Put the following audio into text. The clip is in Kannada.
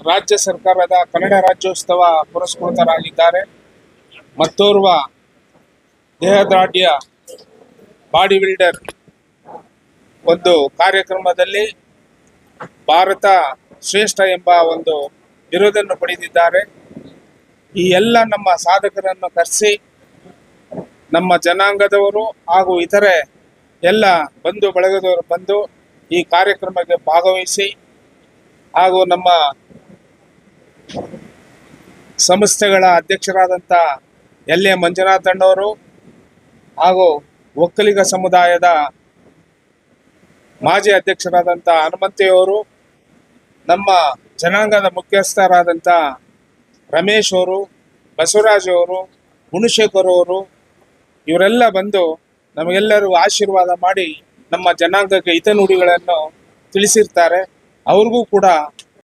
ರಾಜ್ಯ ಸರ್ಕಾರದ ಕನ್ನಡ ರಾಜ್ಯೋತ್ಸವ ಪುರಸ್ಕೃತರಾಗಿದ್ದಾರೆ. ಮತ್ತೋರ್ವ ದೇಹದಾಢ್ಯ ಬಾಡಿ ಬಿಲ್ಡರ್ ಒಂದು ಕಾರ್ಯಕ್ರಮದಲ್ಲಿ ಭಾರತ ಶ್ರೇಷ್ಠ ಎಂಬ ಒಂದು ಬಿರುದನ್ನು ಪಡೆದಿದ್ದಾರೆ. ಈ ಎಲ್ಲ ನಮ್ಮ ಸಾಧಕರನ್ನು ಕರೆಸಿ ನಮ್ಮ ಜನಾಂಗದವರು ಹಾಗೂ ಇತರೆ ಎಲ್ಲ ಬಂಧು ಬಳಗದವರು ಬಂದು ಈ ಕಾರ್ಯಕ್ರಮಕ್ಕೆ ಭಾಗವಹಿಸಿ ಹಾಗೂ ನಮ್ಮ ಸಂಸ್ಥೆಗಳ ಅಧ್ಯಕ್ಷರಾದಂಥ ಎಲ್ ಎ ಮಂಜುನಾಥ್ ಅಣ್ಣವರು ಹಾಗೂ ಒಕ್ಕಲಿಗ ಸಮುದಾಯದ ಮಾಜಿ ಅಧ್ಯಕ್ಷರಾದಂಥ ಹನುಮಂತೆಯವರು ನಮ್ಮ ಜನಾಂಗದ ಮುಖ್ಯಸ್ಥರಾದಂಥ ರಮೇಶ್ ಅವರು, ಬಸವರಾಜ್ ಅವರು ಗುಣಶೇಖರ್ ಅವರು, ಇವರೆಲ್ಲ ಬಂದು ನಮಗೆಲ್ಲರೂ ಆಶೀರ್ವಾದ ಮಾಡಿ ನಮ್ಮ ಜನಾಂಗಕ್ಕೆ ಹಿತನುಡಿಗಳನ್ನು ತಿಳಿಸಿರ್ತಾರೆ. ಅವ್ರಿಗೂ ಕೂಡ